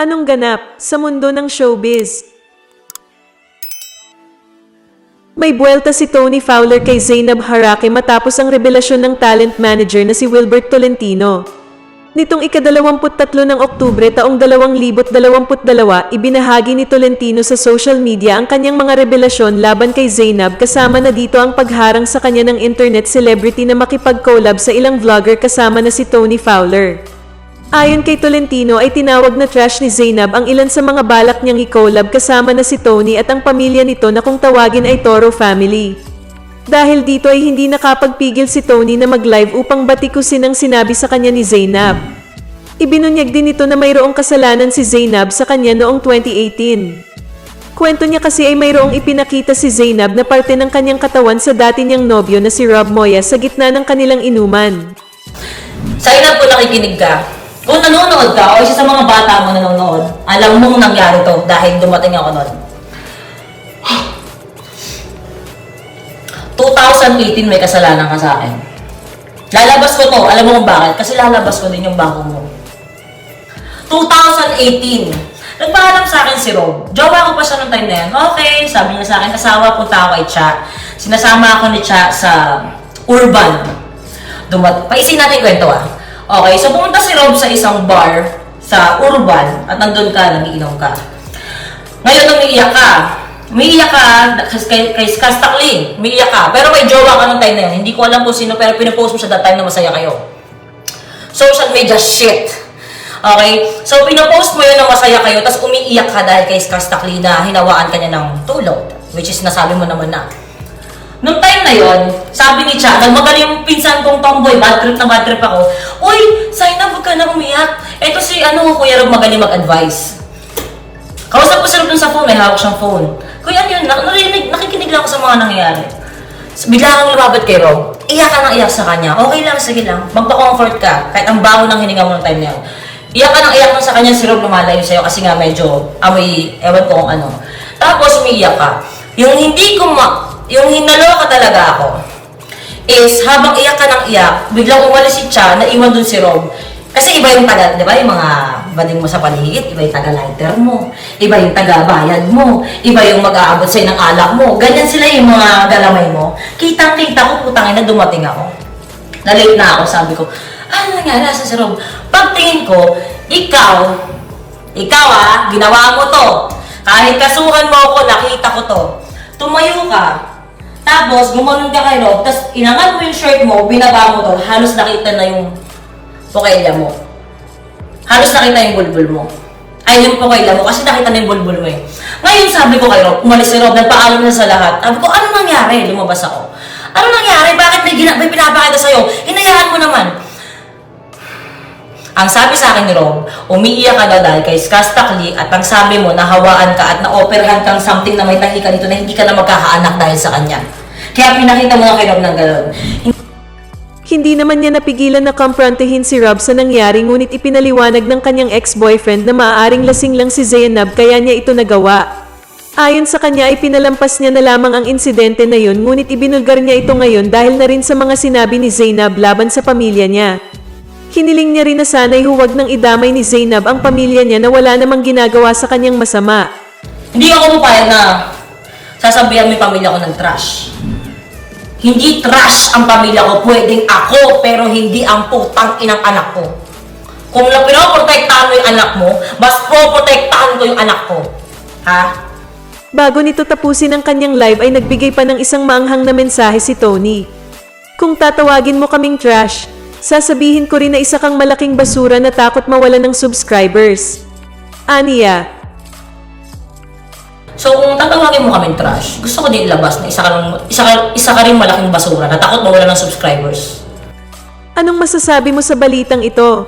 Anong ganap sa mundo ng showbiz? May buwelta si Tony Fowler kay Zainab Harake matapos ang revelasyon ng talent manager na si Wilbert Tolentino. Nitong ikadalawamput-tatlo ng Oktubre taong 2022, ibinahagi ni Tolentino sa social media ang kanyang mga revelasyon laban kay Zainab kasama na dito ang pagharang sa kanya ng internet celebrity na makipag-collab sa ilang vlogger kasama na si Tony Fowler. Ayon kay Tolentino ay tinawag na trash ni Zainab ang ilan sa mga balak niyang i-collab kasama na si Tony at ang pamilya nito na kung tawagin ay Toro Family. Dahil dito ay hindi nakapagpigil si Tony na mag-live upang batikusin ang sinabi sa kanya ni Zainab. Ibinunyag din ito na mayroong kasalanan si Zainab sa kanya noong 2018. Kwento niya kasi ay mayroong ipinakita si Zainab na parte ng kanyang katawan sa dati niyang nobyo na si Rob Moya sa gitna ng kanilang inuman. Na po nakikinig ka. Kung nanonood ka o isa sa mga bata mo nanonood, alam mong nangyari to dahil dumating ako nun. 2018 may kasalanan ka sa akin. Lalabas ko to. Alam mo kung bakit? Kasi lalabas ko din yung bangko mo. 2018. Nagpaalam sa akin si Rob. Jowa ko pa siya nung time na yan. Okay, sabi niya sa akin, kasawa punta ako kay Cha. Sinasama ako ni Cha sa Urban. Dumat Paisin natin yung kwento ah. Okay, so pumunta si Rob sa isang bar sa Urban at nandun ka, nagiinom ka. Ngayon umiiyak ka. Umiiyak ka kay, kay Kastakling. Umiiyak ka. Pero may jowa ka nung time na yun. Hindi ko alam kung sino pero pinapost mo siya that time na masaya kayo. Social media shit. Okay? So, pinopost mo yun na masaya kayo, tapos umiiyak ka dahil kay Kastakli na hinawaan ka niya ng tulog. Which is, nasabi mo naman na. Nung time na yon, sabi ni Cha, nagmagaling yung pinsan kong tomboy, bad trip na bad trip ako. Uy, Saina, huwag ka na umiyak. Eto si, ano, Kuya Rob, magaling mag-advise. Kausap ko si Rob dun sa phone, may hawak siyang phone. Kuya, ano yun, na- narinig, nakikinig lang ako sa mga nangyayari. So, bigla kang lumabot kay Rob. Iyak ka nang iyak sa kanya. Okay lang, sige lang. Magpa-comfort ka. Kahit ang baho ng hininga mo ng time na. Iyak ka nang iyak mo sa kanya, si Rob lumalayo sa'yo kasi nga medyo amoy, ewan ko kung ano. Tapos umiiyak ka. Yung hindi ko ma... Yung hinaloka talaga ako is habang iyak ka ng iyak, biglang umalis si Cha, naiwan dun si Rob. Kasi iba yung taga, di ba, yung mga bading mo sa paligid, iba yung taga-lighter mo, iba yung taga-bayad mo, iba yung mag-aabot sa'yo ng alak mo. Ganyan sila yung mga galamay mo. Kitang-kita ko, putangin na dumating ako. Na-late na ako, sabi ko, ano nangyari sa si Rob? Pagtingin ko, ikaw, ikaw ah, ginawa mo to. Kahit kasuhan mo ako, nakita ko to. Tumayo ka, tapos, gumanon ka kay Rob, tapos inangat mo yung shirt mo, binaba mo to, halos nakita na yung pokilya mo. Halos nakita yung bulbul mo. Ay, yung pokilya mo, kasi nakita na yung bulbul mo eh. Ngayon, sabi ko kay Rob, umalis si Rob, nagpaalam na sa lahat. Sabi ko, ano nangyari? Lumabas ako. Ano nangyari? Bakit may, gina- may pinapakita Ang sabi sa akin ni Rob, umiiyak ka daw dahil kay Skastakli at ang sabi mo, nahawaan ka at na-operahan kang something na may tahi ka dito na hindi ka na magkakaanak dahil sa kanya. Kaya pinakita mo na kay Rob ng gano'n. Hindi naman niya napigilan na komprontihin si Rob sa nangyari ngunit ipinaliwanag ng kanyang ex-boyfriend na maaaring lasing lang si Zainab kaya niya ito nagawa. Ayon sa kanya ay pinalampas niya na lamang ang insidente na yun ngunit ibinulgar niya ito ngayon dahil na rin sa mga sinabi ni Zainab laban sa pamilya niya. Hiniling niya rin na sana'y huwag nang idamay ni Zainab ang pamilya niya na wala namang ginagawa sa kanyang masama. Hindi ako pupayag na sasabihan mo yung pamilya ko ng trash. Hindi trash ang pamilya ko, pwedeng ako, pero hindi ang putang inang anak ko. Kung na pinoprotektahan mo yung anak mo, mas poprotektahan ko yung anak ko. Ha? Bago nito tapusin ang kanyang live ay nagbigay pa ng isang maanghang na mensahe si Tony. Kung tatawagin mo kaming trash, sasabihin ko rin na isa kang malaking basura na takot mawala ng subscribers. Aniya, So kung tatawagin mo kaming trash, gusto ko din ilabas na isa ka, isa ka, isa ka rin malaking basura na takot mawala ng subscribers. anong masasabi mo sa balitang ito?